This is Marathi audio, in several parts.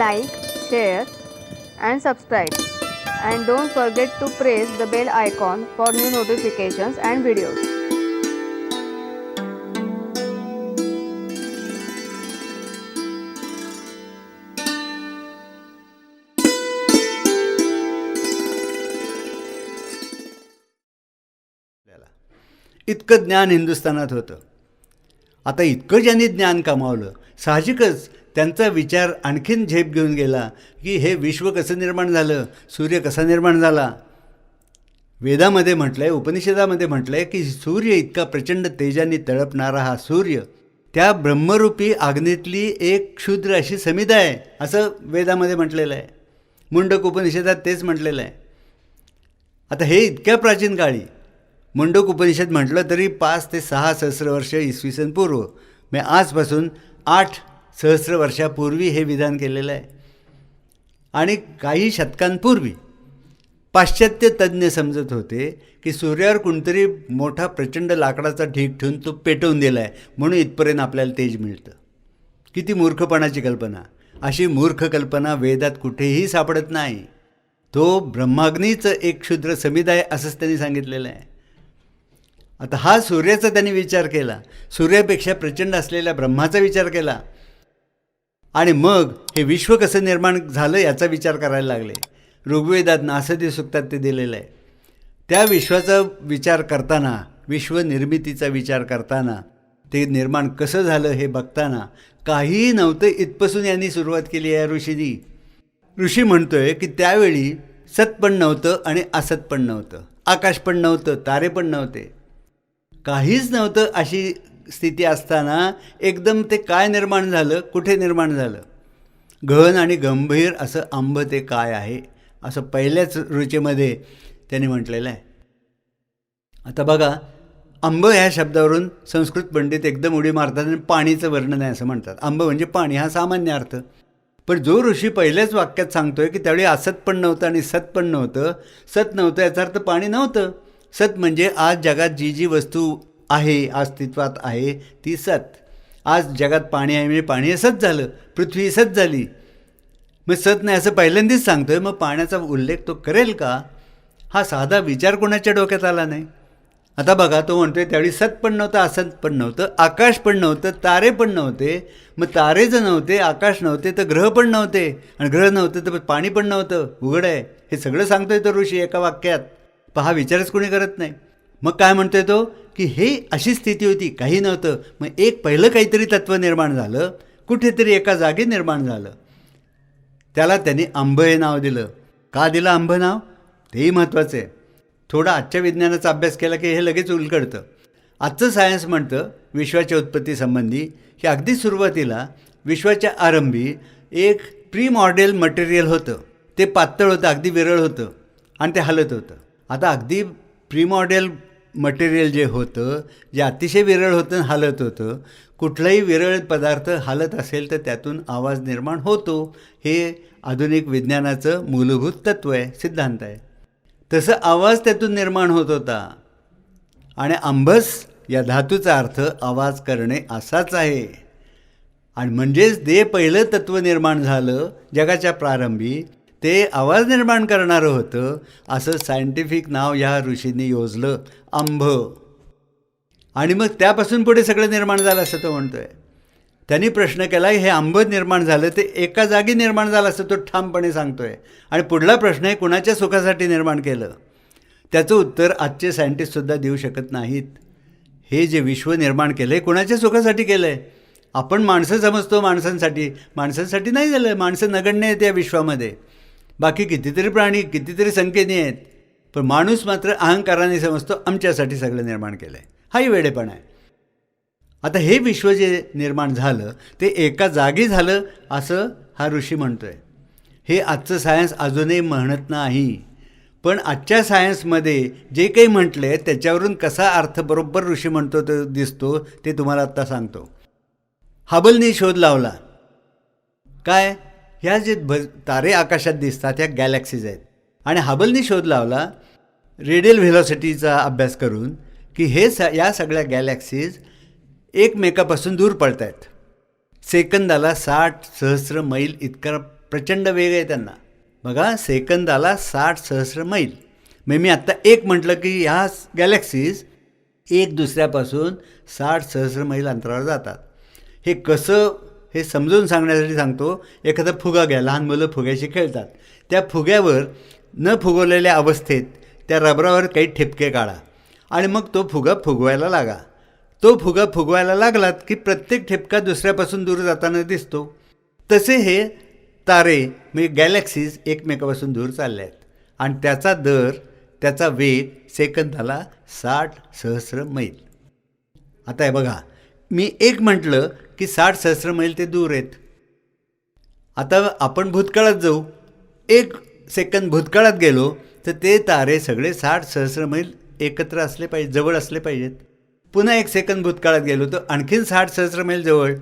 like, share and subscribe. And don't forget to press the bell icon for new notifications and videos. आपल्याला इतकं ज्ञान हिंदुस्थानात होतं आता इतकं ज्यांनी ज्ञान कमावलं साहजिकच त्यांचा विचार आणखीन झेप घेऊन गेला की हे विश्व कसं निर्माण झालं? सूर्य कसा निर्माण झाला? वेदामध्ये म्हटलं आहे उपनिषदामध्ये म्हटलं आहे की सूर्य इतका प्रचंड तेजाने तळपणारा हा सूर्य त्या ब्रह्मरूपी आग्नेतली एक क्षुद्र अशी समिधा आहे असं वेदामध्ये म्हटलेलं आहे. मुंडक उपनिषदात तेच म्हटलेलं आहे. आता हे इतक्या प्राचीन काळी मुंडक उपनिषद म्हटलं तरी पाच ते सहा सहस्र वर्ष इसवी सन पूर्व म्हणजे आजपासून आठ सहस्र वर्षापूर्वी हे विधान केलेलं आहे. आणि काही शतकांपूर्वी पाश्चात्य तज्ज्ञ समजत होते की सूर्यावर कोणतरी मोठा प्रचंड लाकडाचा ढीक ठेवून तो पेटवून दिला आहे म्हणून इथपर्यंत आपल्याला तेज मिळतं. किती मूर्खपणाची कल्पना. अशी मूर्ख कल्पना वेदात कुठेही सापडत नाही. तो ब्रह्माग्नीचं एक क्षुद्र समिदाय असंच त्यांनी सांगितलेलं आहे. आता हा सूर्याचा त्यांनी विचार केला. सूर्यापेक्षा प्रचंड असलेल्या ब्रह्माचा विचार केला. आणि मग हे विश्व कसं निर्माण झालं याचा विचार करायला लागले. ऋग्वेदात नासदी सुक्तात ते दिलेलं आहे. त्या विश्वाचा विचार करताना विश्वनिर्मितीचा विचार करताना ते निर्माण कसं झालं हे बघताना काहीही नव्हतं इथपासून यांनी सुरुवात केली आहे ऋषीनी. ऋषी म्हणतोय की त्यावेळी सत पण नव्हतं आणि असत पण नव्हतं. आकाश पण नव्हतं तारे पण नव्हते. काहीच नव्हतं अशी स्थिती असताना एकदम ते काय निर्माण झालं? कुठे निर्माण झालं? गहन आणि गंभीर असं आंब ते काय आहे? असं पहिल्याच रुचीमध्ये त्यांनी म्हटलेलं आहे. आता बघा आंब ह्या शब्दावरून संस्कृत पंडित एकदम उडी मारतात आणि पाणीचं वर्णन आहे असं म्हणतात. आंब म्हणजे पाणी हा सामान्य अर्थ. पण जो ऋषी पहिल्याच वाक्यात सांगतोय की त्यावेळी असत पण नव्हतं आणि सत पण नव्हतं. सत नव्हतं याचा अर्थ पाणी नव्हतं. सत म्हणजे आज जगात जी जी वस्तू आहे अस्तित्वात आहे ती सत. आज जगात पाणी आहे म्हणजे पाणी हे सत झालं पृथ्वी सत झाली. मग सत नाही असं पहिल्यांदाच सांगतोय मग पाण्याचा उल्लेख तो करेल का? हा साधा विचार कोणाच्या डोक्यात आला नाही. आता बघा तो म्हणतोय त्यावेळी सत पण नव्हतं असत पण नव्हतं आकाश पण नव्हतं तारे पण नव्हते. मग तारे जर नव्हते आकाश नव्हते तर ग्रह पण नव्हते. आणि ग्रह नव्हते तर पाणी पण नव्हतं. उघड आहे. हे सगळं सांगतोय तो ऋषी एका वाक्यात. पहा विचारच कोणी करत नाही. मग काय म्हणतोय तो? की हे अशी स्थिती होती काही नव्हतं. मग एक पहिलं काहीतरी तत्त्व निर्माण झालं कुठेतरी एका जागी निर्माण झालं. त्याला त्यांनी आंब हे नाव दिलं. का दिलं आंब नाव? तेही महत्त्वाचं आहे. थोडा आजच्या विज्ञानाचा अभ्यास केला की हे लगेच उलगडतं. आजचं सायन्स म्हणतं विश्वाच्या उत्पत्तीसंबंधी की अगदी सुरुवातीला विश्वाच्या आरंभी एक प्री मॉडेल मटेरियल होतं. ते पातळ होतं अगदी विरळ होतं आणि ते हलत होतं. आता अगदी प्री मॉडेल मटेरियल जे होतं जे अतिशय विरळ होतं हालत हलत होतं कुठलाही विरळ पदार्थ हलत असेल तर त्यातून आवाज निर्माण होतो. हे आधुनिक विज्ञानाचं मूलभूत तत्त्व आहे सिद्धांत आहे. तसं आवाज त्यातून निर्माण होत होता. आणि आंबस या धातूचा अर्थ आवाज करणे असाच आहे. आणि म्हणजेच जे पहिलं तत्त्व निर्माण झालं जगाच्या प्रारंभी ते आवाज निर्माण करणारं होतं असं सायंटिफिक नाव या ऋषींनी योजलं आंभ आणि मग त्यापासून पुढे सगळं निर्माण झालं असं तो म्हणतोय. त्यांनी प्रश्न केला हे आंब निर्माण झालं ते एका जागी निर्माण झालं असं तो ठामपणे सांगतोय. आणि पुढला प्रश्न आहे कुणाच्या सुखासाठी निर्माण केलं? त्याचं उत्तर आजचे सायंटिस्टसुद्धा देऊ शकत नाहीत. हे जे विश्व निर्माण केलं आहे कुणाच्या सुखासाठी केलं आहे आपण माणसं समजतो माणसांसाठी. माणसांसाठी नाही झालं माणसं नगण्य आहेत या विश्वामध्ये. बाकी कितीतरी प्राणी कितीतरी संख्येने आहेत पण माणूस मात्र अहंकाराने समजतो आमच्यासाठी सगळं निर्माण केलं आहे हाही वेडेपणा आहे. आता हे विश्व जे निर्माण झालं ते एका जागी झालं असं हा ऋषी म्हणतो आहे हे आजचं सायन्स अजूनही म्हणत नाही पण आजच्या सायन्समध्ये जे काही म्हटलं आहे त्याच्यावरून कसा अर्थ बरोबर ऋषी म्हणतो तो दिसतो ते तुम्हाला आत्ता सांगतो. हबलनी शोध लावला. काय? ह्या जे भ तारे आकाशात दिसतात ह्या गॅलॅक्सीज आहेत. आणि हबलनी शोध लावला रेडियल व्हेलॉसिटीचा अभ्यास करून की हे स या सगळ्या गॅलॅक्सीज एकमेकापासून दूर पडत आहेत सेकंदाला साठ सहस्र मैल इतका प्रचंड वेग आहे त्यांना. बघा सेकंदाला साठ सहस्र मैल. मग मी आत्ता एक म्हटलं की ह्या गॅलेक्सीज एक दुसऱ्यापासून साठ सहस्र मैल अंतरावर जातात. हे कसं हे समजून सांगण्यासाठी सांगतो एखादा फुगा घ्या लहान मुलं फुग्याशी खेळतात. त्या फुग्यावर न फुगवलेल्या अवस्थेत त्या रबरावर काही ठिपके काढा आणि मग तो फुगा फुगवायला लागा. तो फुगा फुगवायला लागलात की प्रत्येक ठिपका दुसऱ्यापासून दूर जाताना दिसतो. तसे हे तारे म्हणजे गॅलेक्सीज एकमेकापासून दूर चालले आहेत आणि त्याचा दर त्याचा वेग सेकंदाला साठ सहस्र मैल. आता हे बघा मी एक म्हटलं की साठ सहस्र मैल ते दूर आहेत. आता आपण भूतकाळात जाऊ. एक सेकंद भूतकाळात गेलो तर ते तारे सगळे साठ सहस्र मैल एकत्र असले पाहिजे जवळ असले पाहिजेत. पुन्हा एक सेकंद भूतकाळात गेलो तर आणखीन साठ सहस्र मैल जवळ.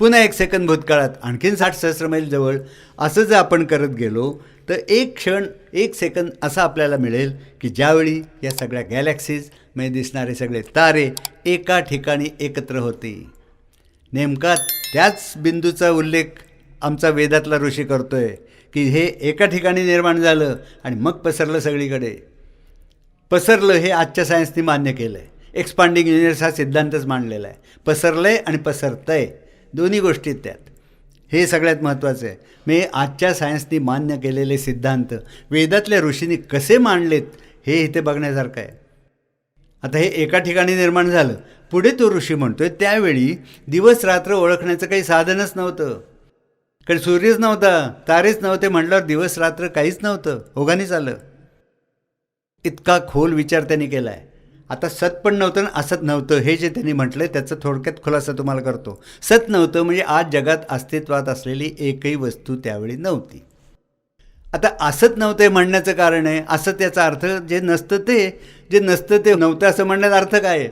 पुन्हा एक सेकंद भूतकाळात आणखीन साठ सहस्र मैल जवळ. असं जर आपण करत गेलो तर एक क्षण एक सेकंद असा आपल्याला मिळेल की ज्यावेळी या सगळ्या गॅलेक्सीजमध्ये दिसणारे सगळे तारे एका ठिकाणी एकत्र होते. नेमका त्याच बिंदूचा उल्लेख आमचा वेदातला ऋषी करतोय की हे एका ठिकाणी निर्माण झालं आणि मग पसरलं सगळीकडे. पसरलं हे आजच्या सायन्सनी मान्य केलं आहे एक्सपांडिंग युनिवर्स हा सिद्धांतच मांडलेला आहे. पसरलं आहे आणि पसरतं आहे दोन्ही गोष्टी त्यात. हे सगळ्यात महत्त्वाचं आहे. मी आजच्या सायन्सनी मान्य केलेले सिद्धांत वेदातल्या ऋषींनी कसे मांडलेत हे इथे बघण्यासारखं आहे. आता हे एका ठिकाणी निर्माण झालं पुढे तो ऋषी म्हणतोय त्यावेळी दिवस रात्र ओळखण्याचं काही साधनच नव्हतं. कारण सूर्यच नव्हता तारेच नव्हते म्हटल्यावर दिवस रात्र काहीच नव्हतं. ओघानेच आलं इतका खोल विचार त्यांनी केला आहे आता सत पण नव्हतं आणि असत नव्हतं हे जे त्यांनी म्हटलं आहे त्याचा थोडक्यात खुलासा तुम्हाला करतो. सत नव्हतं म्हणजे आज जगात अस्तित्वात असलेली एकही वस्तू त्यावेळी नव्हती. आता असत नव्हतं म्हणण्याचं कारण आहे. असं त्याचा अर्थ जे नसतं ते जे नसतं ते नव्हतं असं म्हणण्याचा अर्थ काय आहे?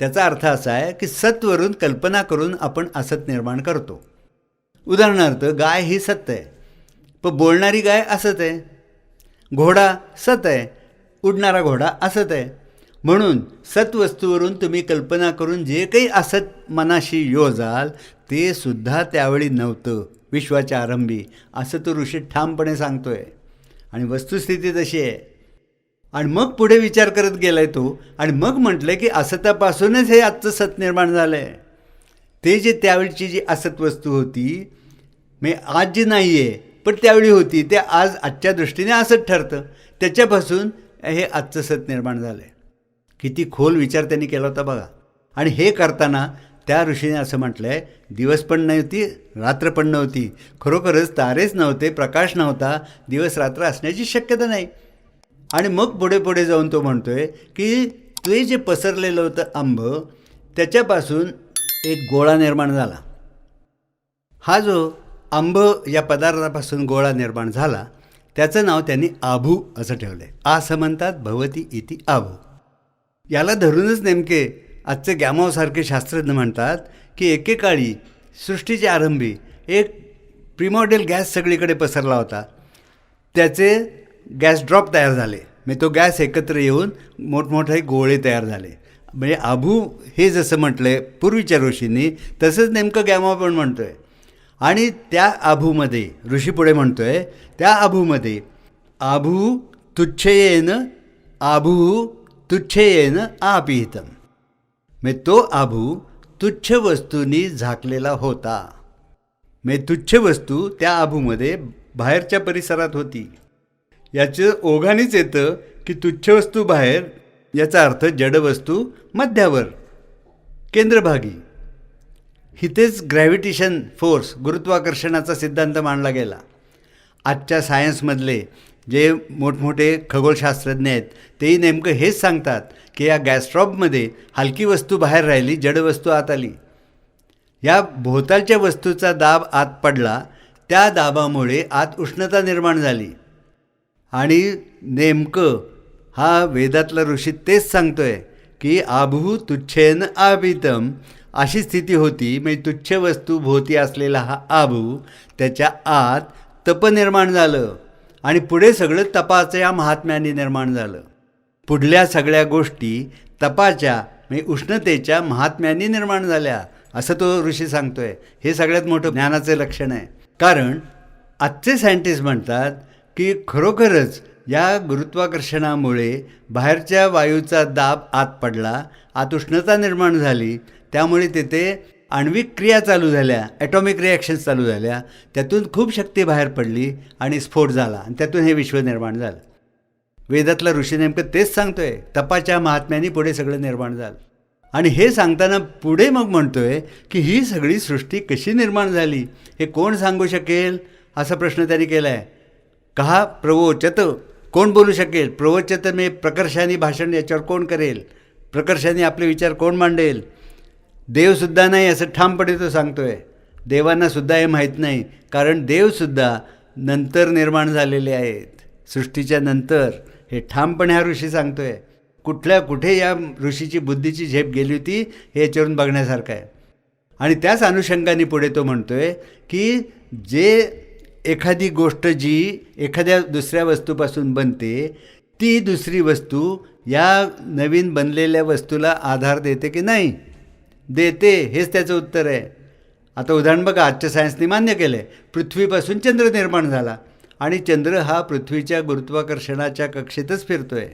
त्याचा अर्थ असा आहे की सत्वरून कल्पना करून आपण असत निर्माण करतो. उदाहरणार्थ गाय ही सत्य आहे. पण बोलणारी गाय असत आहे. घोडा सत आहे. उडणारा घोडा असत आहे. म्हणून सत्वस्तूवरून तुम्ही कल्पना करून जे काही असत मनाशी योजाल ते सुद्धा त्यावेळी नव्हतं. विश्वाच्या आरंभी. असं तो ऋषी ठामपणे सांगतोय. आणि वस्तुस्थिती तशी आहे. आणि मग पुढे विचार करत गेलाय तो आणि मग म्हटलं की असतापासूनच हे आजचं सत निर्माण झालं आहे ते जे त्यावेळची जी असत वस्तू होती म्हणजे आज जी नाही आहे पण त्यावेळी होती ते आज आजच्या दृष्टीने असत ठरतं. त्याच्यापासून हे आजचं सत निर्माण झालं आहे किती खोल विचार त्यांनी केला होता बघा. आणि हे करताना त्या ऋषीने असं म्हटलं आहे दिवस पण नव्हती रात्र पण नव्हती. खरोखरच तारेच नव्हते प्रकाश नव्हता. दिवस रात्र असण्याची शक्यता नाही. आणि मग पुढे पुढे जाऊन तो म्हणतोय की ते जे पसरलेलं होतं आंब त्याच्यापासून एक गोळा निर्माण झाला. हा जो आंब या पदार्थापासून गोळा निर्माण झाला त्याचं नाव त्यांनी आभू असं ठेवलं आहे असं म्हणतात भवती इति आभू. याला धरूनच नेमके आजचे गॅमावसारखे शास्त्रज्ञ म्हणतात की एकेकाळी सृष्टीच्या आरंभी एक प्रिमॉडेल गॅस सगळीकडे पसरला होता. त्याचे गॅस ड्रॉप तयार झाले. म्हणजे तो गॅस एकत्र येऊन मोठमोठे गोळे तयार झाले. म्हणजे आभू हे जसं म्हटलं आहे पूर्वीच्या ऋषींनी तसंच नेमकं गॅमा पण म्हणतो आहे आणि त्या आभूमध्ये ऋषी पुढे म्हणतो आहे त्या आभूमध्ये आभू तुच्छयेन आभू तुच्छयेन आपिहितम. म्हणजे तो आभू तुच्छ वस्तूंनी झाकलेला होता. म्हणजे तुच्छ वस्तू त्या आभूमध्ये बाहेरच्या परिसरात होती. याचं ओघानेच येतं की तुच्छ वस्तू बाहेर याचा अर्थ जडवस्तू मध्यावर. केंद्रभागी. इथेच ग्रॅव्हिटेशन फोर्स गुरुत्वाकर्षणाचा सिद्धांत मांडला गेला. आजच्या सायन्समधले जे मोठमोठे खगोलशास्त्रज्ञ आहेत तेही नेमकं हेच सांगतात की या गॅस्ट्रॉपमध्ये हलकी वस्तू बाहेर राहिली जड वस्तू आत आली. या भोवतालच्या वस्तूचा दाब आत पडला त्या दाबामुळे आत उष्णता निर्माण झाली. आणि नेमकं हा वेदातला ऋषी तेच सांगतोय की आभू तुच्छेन आभितम अशी स्थिती होती म्हणजे तुच्छ वस्तू भोवती असलेला हा आभू त्याच्या आत तप निर्माण झालं आणि पुढे सगळं तपाचं या महात्म्याने निर्माण झालं. पुढल्या सगळ्या गोष्टी तपाच्या म्हणजे उष्णतेच्या महात्म्याने निर्माण झाल्या असं तो ऋषी सांगतोय. हे सगळ्यात मोठं ज्ञानाचं लक्षण आहे. कारण आजचे सायंटिस्ट म्हणतात की खरोखरच या गुरुत्वाकर्षणामुळे बाहेरच्या वायूचा दाब आत पडला आत उष्णता निर्माण झाली त्यामुळे तिथे आण्विक क्रिया चालू झाल्या ॲटॉमिक रिॲक्शन्स चालू झाल्या त्यातून खूप शक्ती बाहेर पडली आणि स्फोट झाला आणि त्यातून हे विश्व निर्माण झालं. वेदातला ऋषी नेमकं तेच सांगतोय तपाच्या महात्म्याने पुढे सगळं निर्माण झालं. आणि हे सांगताना पुढे मग म्हणतोय की ही सगळी सृष्टी कशी निर्माण झाली हे कोण सांगू शकेल असा प्रश्न त्यांनी केला आहे कहा प्रवोचत कोण बोलू शकेल? प्रवोचत मे प्रकर्षाने भाषण याच्यावर कोण करेल? प्रकर्षाने आपले विचार कोण मांडेल? देवसुद्धा नाही असं ठामपणे तो सांगतोय. देवांनासुद्धा हे माहीत नाही कारण देवसुद्धा नंतर निर्माण झालेले आहेत. सृष्टीच्या नंतर हे ठामपणे हा ऋषी सांगतोय. कुठल्या कुठे या ऋषीची बुद्धीची झेप गेली होती हे याच्यावरून बघण्यासारखं आहे. आणि त्याच अनुषंगाने पुढे तो म्हणतोय की जे एखादी गोष्ट जी एखाद्या दुसऱ्या वस्तूपासून बनते ती दुसरी वस्तू या नवीन बनलेल्या वस्तूला आधार देते की नाही? देते हेच त्याचं उत्तर आहे. आता उदाहरण बघा आजच्या सायन्सने मान्य केलं आहे पृथ्वीपासून चंद्र निर्माण झाला आणि चंद्र हा पृथ्वीच्या गुरुत्वाकर्षणाच्या कक्षेतच फिरतो आहे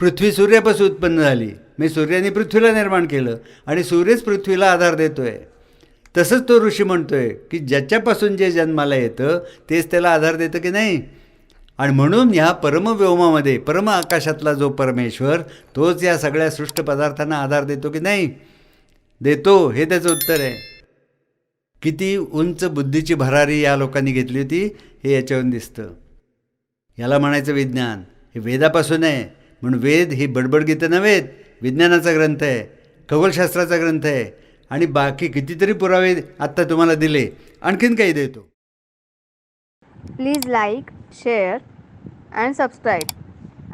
पृथ्वी सूर्यापासून उत्पन्न झाली. मी सूर्याने पृथ्वीला निर्माण केलं आणि सूर्यच पृथ्वीला आधार देतो आहे तसंच तो ऋषी म्हणतोय की ज्याच्यापासून जे जन्माला येतं तेच त्याला आधार देतं की नाही? आणि म्हणून ह्या परमव्योमामध्ये परम आकाशातला जो परमेश्वर तोच या सगळ्या सृष्ट पदार्थांना आधार देतो की नाही? देतो हे त्याचं उत्तर आहे. किती उंच बुद्धीची भरारी या लोकांनी घेतली होती हे याच्यावरून दिसतं. याला म्हणायचं विज्ञान. हे वेदापासून आहे. म्हणून वेद ही बडबडगीतं नव्हेत विज्ञानाचा ग्रंथ आहे. खगोलशास्त्राचा ग्रंथ आहे. आणि बाकी कितीतरी पुरावे आत्ता तुम्हाला दिले. आणखीन काही देतो. Please like share and subscribe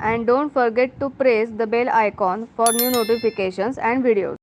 and don't forget to press the bell icon for new notifications and video